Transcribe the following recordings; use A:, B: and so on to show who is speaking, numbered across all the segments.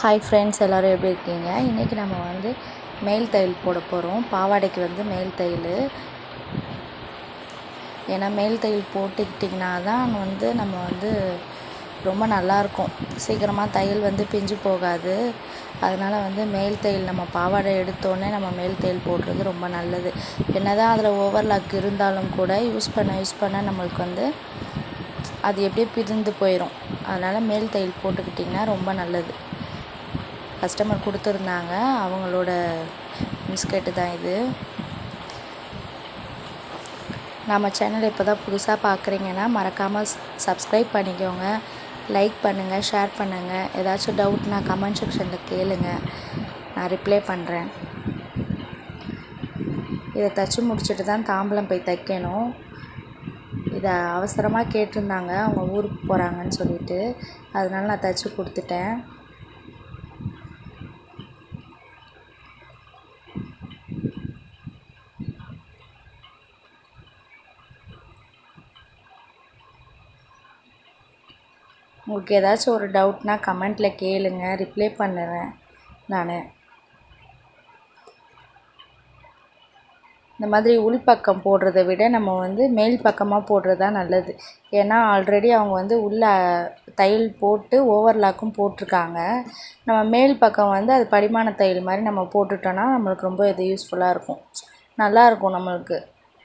A: Hi friends எல்லோரும் எப்படி இருக்கீங்க? இன்றைக்கி நம்ம வந்து மேல் தையல் போட போகிறோம் பாவாடைக்கு வந்து மேல் தையல். ஏன்னா மேல் தையல் போட்டுக்கிட்டிங்கன்னா தான் வந்து நம்ம வந்து ரொம்ப நல்லாயிருக்கும். சீக்கிரமாக தையல் வந்து பிஞ்சு போகாது. அதனால் வந்து மேல் தையல் நம்ம பாவாடை எடுத்தோடனே நம்ம மேல் தையல் போடுறது ரொம்ப நல்லது. என்ன தான் அதில் ஓவர்லாக் இருந்தாலும் கூட யூஸ் பண்ண யூஸ் பண்ண நம்மளுக்கு வந்து அது எப்படியே பிரிந்து போயிடும் அதனால் மேல் தையல் போட்டுக்கிட்டிங்கன்னா ரொம்ப நல்லது. கஸ்டமர் கொடுத்துருந்தாங்க. அவங்களோட பிஸ்கெட்டு தான் இது. நம்ம சேனல் இப்போ தான் புதுசாக பார்க்குறீங்கன்னா மறக்காமல் சப்ஸ்கிரைப் பண்ணிக்கோங்க. லைக் பண்ணுங்கள் ஷேர் பண்ணுங்கள் ஏதாச்சும் டவுட்னா கமெண்ட் செக்ஷனில் கேளுங்க. நான் ரிப்ளை பண்ணுறேன் இதை தைச்சி முடிச்சுட்டு தான் தாம்பலம் போய் தைக்கணும். இதை அவசரமாக கேட்டிருந்தாங்க. அவங்க ஊருக்கு போகிறாங்கன்னு சொல்லிட்டு. அதனால நான் தைச்சி கொடுத்துட்டேன். உங்களுக்கு ஏதாச்சும் ஒரு டவுட்னா கமெண்ட்டில் கேளுங்க. ரிப்ளை பண்ணுறேன் நான். இந்த மாதிரி உள்பக்கம் போடுறத விட நம்ம வந்து மேல் பக்கமாக போடுறது தான் நல்லது. ஏன்னா ஆல்ரெடி அவங்க வந்து உள்ள தையல் போட்டு ஓவர்லாக்கும் போட்டிருக்காங்க. நம்ம மேல் பக்கம் வந்து அது படிமான தையல் மாதிரி நம்ம போட்டுட்டோன்னா நம்மளுக்கு ரொம்ப இது யூஸ்ஃபுல்லாக இருக்கும். நல்லாயிருக்கும் நம்மளுக்கு.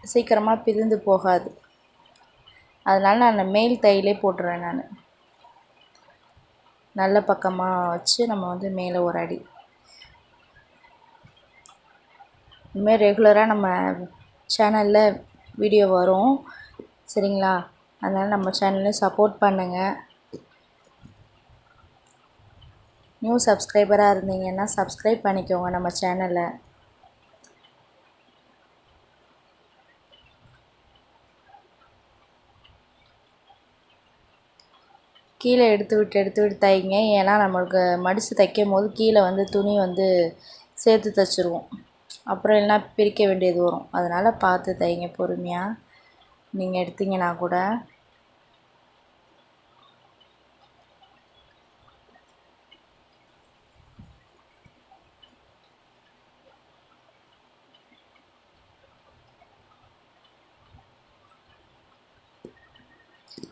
A: சீக்கிரமாக பிரிந்து போகாது. அதனால் நான் மேல் தையலே போட்டுறேன் நான். நல்ல பக்கமாக வச்சு நம்ம வந்து மேலே ஒரு அடி. இனிமேல் ரெகுலராக நம்ம சேனலில் வீடியோ வரும். சரிங்களா? அதனால் நம்ம சேனலையும் சப்போர்ட் பண்ணுங்கள் நியூ சப்ஸ்கிரைபராக இருந்தீங்கன்னா சப்ஸ்கிரைப் பண்ணிக்கோங்க நம்ம சேனலை கீழே எடுத்து விட்டு எடுத்து விட்டு தைங்க. ஏன்னா நம்மளுக்கு மடித்து தைக்கும் போது கீழே வந்து துணி வந்து சேர்த்து தைச்சிருவோம். அப்புறம் இல்லைனா பிரிக்க வேண்டியது வரும். அதனால் பார்த்து தைங்க பொறுமையாக நீங்கள் எடுத்தீங்கன்னா கூட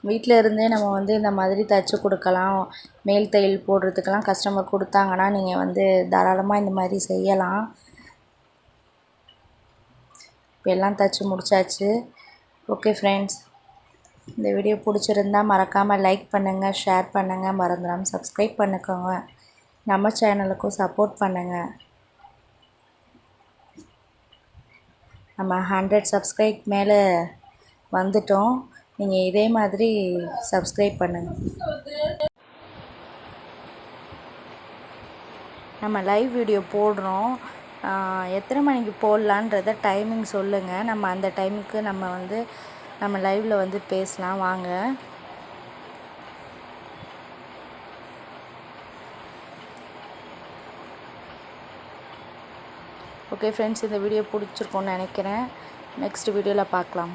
A: வீட்டில் இருந்தே நம்ம வந்து இந்த மாதிரி தைச்சி கொடுக்கலாம். மேல் தையல் போடுறதுக்கெல்லாம் கஸ்டமர் கொடுத்தாங்கன்னா நீங்கள் வந்து தாராளமாக இந்த மாதிரி செய்யலாம். இப்போ எல்லாம் தைச்சி முடிச்சாச்சு. ஓகே ஃப்ரெண்ட்ஸ் இந்த வீடியோ பிடிச்சிருந்தா மறக்காமல் லைக் பண்ணுங்கள் ஷேர் பண்ணுங்கள் மறந்துடாமல் சப்ஸ்கிரைப் பண்ணிக்கோங்க. நம்ம சேனலுக்கும் சப்போர்ட் பண்ணுங்கள் நம்ம ஹண்ட்ரட் சப்ஸ்கிரைப் மேலே வந்துட்டோம். நீங்கள் இதே மாதிரி சப்ஸ்கிரைப் பண்ணுங்கள் நம்ம லைவ் வீடியோ போடுறோம். எத்தனை மணிக்கு போடலான்றத டைமிங் சொல்லுங்கள் நம்ம அந்த டைமுக்கு நம்ம வந்து நம்ம லைவில் வந்து பேசலாம். வாங்க. ஓகே ஃப்ரெண்ட்ஸ் இந்த வீடியோ பிடிச்சிருக்கோன்னு நினைக்கிறேன். நெக்ஸ்ட் வீடியோவில் பார்க்கலாம்.